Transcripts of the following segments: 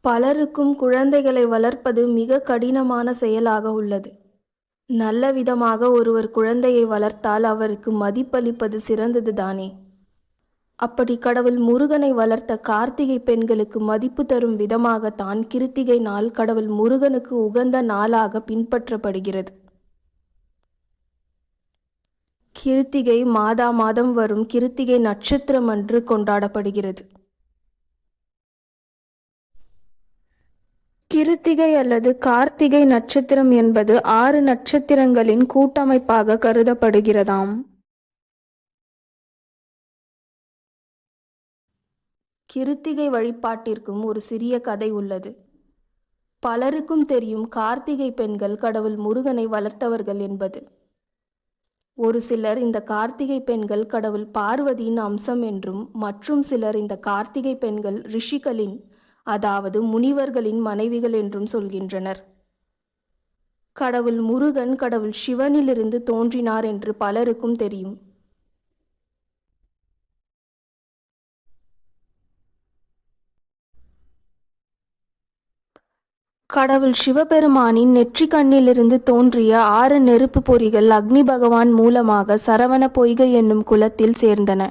பலருக்கும் குழந்தைகளை வளர்ப்பது மிக கடினமான செயலாக உள்ளது. நல்ல விதமாக ஒருவர் குழந்தையை வளர்த்தால் அவருக்கு மதிப்பளிப்பது சிறந்தது தானே. அப்படி கடவுள் முருகனை வளர்த்த கார்த்திகை பெண்களுக்கு மதிப்பு தரும் விதமாகத்தான் கிருத்திகை நாள் கடவுள் முருகனுக்கு உகந்த நாளாக பின்பற்றப்படுகிறது. கிருத்திகை மாதா மாதம் வரும் கிருத்திகை நட்சத்திரம் அன்று கொண்டாடப்படுகிறது. கிருத்திகை அல்லது கார்த்திகை நட்சத்திரம் என்பது ஆறு நட்சத்திரங்களின் கூட்டமைப்பாக கருதப்படுகிறதாம். கிருத்திகை வழிபாட்டிற்கும் ஒரு சிறிய கதை உள்ளது. பலருக்கும் தெரியும் கார்த்திகை பெண்கள் கடவுள் முருகனை வளர்த்தவர்கள் என்பது. ஒரு சிலர் இந்த கார்த்திகை பெண்கள் கடவுள் பார்வதியின் அம்சம் என்றும் மற்றும் சிலர் இந்த கார்த்திகை பெண்கள் ரிஷிகளின் அதாவது முனிவர்களின் மனைவிகள் என்றும் சொல்கின்றனர். கடவுள் முருகன் கடவுள் சிவனிலிருந்து தோன்றினார் என்று பலருக்கும் தெரியும். கடவுள் சிவபெருமானின் நெற்றி கண்ணிலிருந்து தோன்றிய ஆறு நெருப்பு பொறிகள் அக்னி பகவான் மூலமாக சரவண பொய்கை என்னும் குலத்தில் சேர்ந்தன.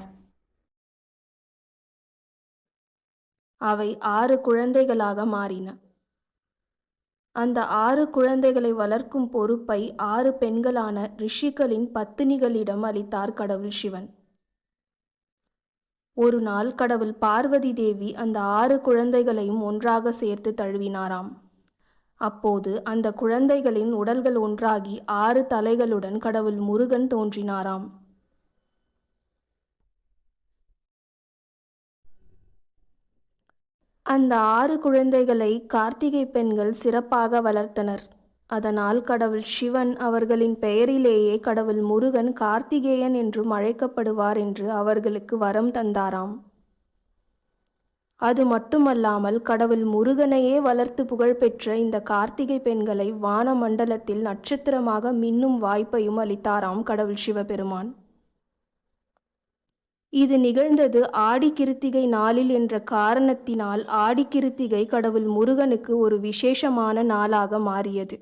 அவை ஆறு குழந்தைகளாக மாறின. அந்த ஆறு குழந்தைகளை வளர்க்கும் பொறுப்பை ஆறு பெண்களான ரிஷிகளின் பத்தினிகளிடம் அளித்தார் கடவுள் சிவன். ஒரு நாள் கடவுள் பார்வதி தேவி அந்த ஆறு குழந்தைகளையும் ஒன்றாக சேர்த்து தழுவினாராம். அப்போது அந்த குழந்தைகளின் உடல்கள் ஒன்றாகி ஆறு தலைகளுடன் கடவுள் முருகன் தோன்றினாராம். அந்த ஆறு குழந்தைகளை கார்த்திகை பெண்கள் சிறப்பாக வளர்த்தனர். அதனால் கடவுள் சிவன் அவர்களின் பெயரிலேயே கடவுள் முருகன் கார்த்திகேயன் என்றும் அழைக்கப்படுவார் என்று அவர்களுக்கு வரம் தந்தாராம். அது மட்டுமல்லாமல் கடவுள் முருகனையே வளர்த்து புகழ்பெற்ற இந்த கார்த்திகை பெண்களை வான மண்டலத்தில் நட்சத்திரமாக மின்னும் வாய்ப்பையும் அளித்தாராம் கடவுள் சிவபெருமான். இது நிகழ்ந்தது ஆடி கிருத்திகை நாளில் என்ற காரணத்தினால் ஆடி கிருத்திகை கடவுள் முருகனுக்கு ஒரு விசேஷமான நாளாக மாறியது.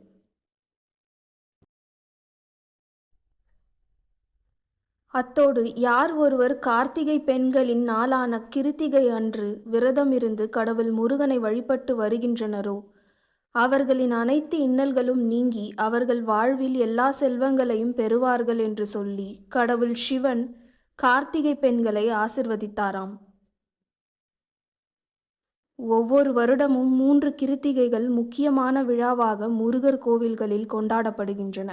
அத்தோடு யார் ஒருவர் கார்த்திகை பெண்களின் நாளான கிருத்திகை அன்று விரதம் இருந்து கடவுள் முருகனை வழிபட்டு வருகின்றனரோ அவர்களின் அனைத்து இன்னல்களும் நீங்கி அவர்கள் வாழ்வில் எல்லா செல்வங்களையும் பெறுவார்கள் என்று சொல்லி கடவுள் சிவன் கார்த்திகை பெண்களை ஆசிர்வதித்தாராம். ஒவ்வொரு வருடமும் மூன்று கிருத்திகைகள் முக்கியமான விழாவாக முருகர் கோவில்களில் கொண்டாடப்படுகின்றன.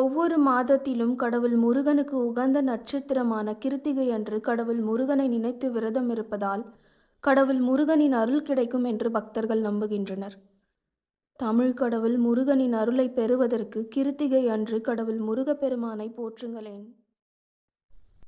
ஒவ்வொரு மாதத்திலும் கடவுள் முருகனுக்கு உகந்த நட்சத்திரமான கிருத்திகை அன்று கடவுள் முருகனை நினைத்து விரதம் இருப்பதால் கடவுள் முருகனின் அருள் கிடைக்கும் என்று பக்தர்கள் நம்புகின்றனர். தமிழ் கடவுள் முருகனின் அருளை பெறுவதற்கு கிருத்திகை அன்று கடவுள் முருகப்பெருமானை போற்றுங்களேன்.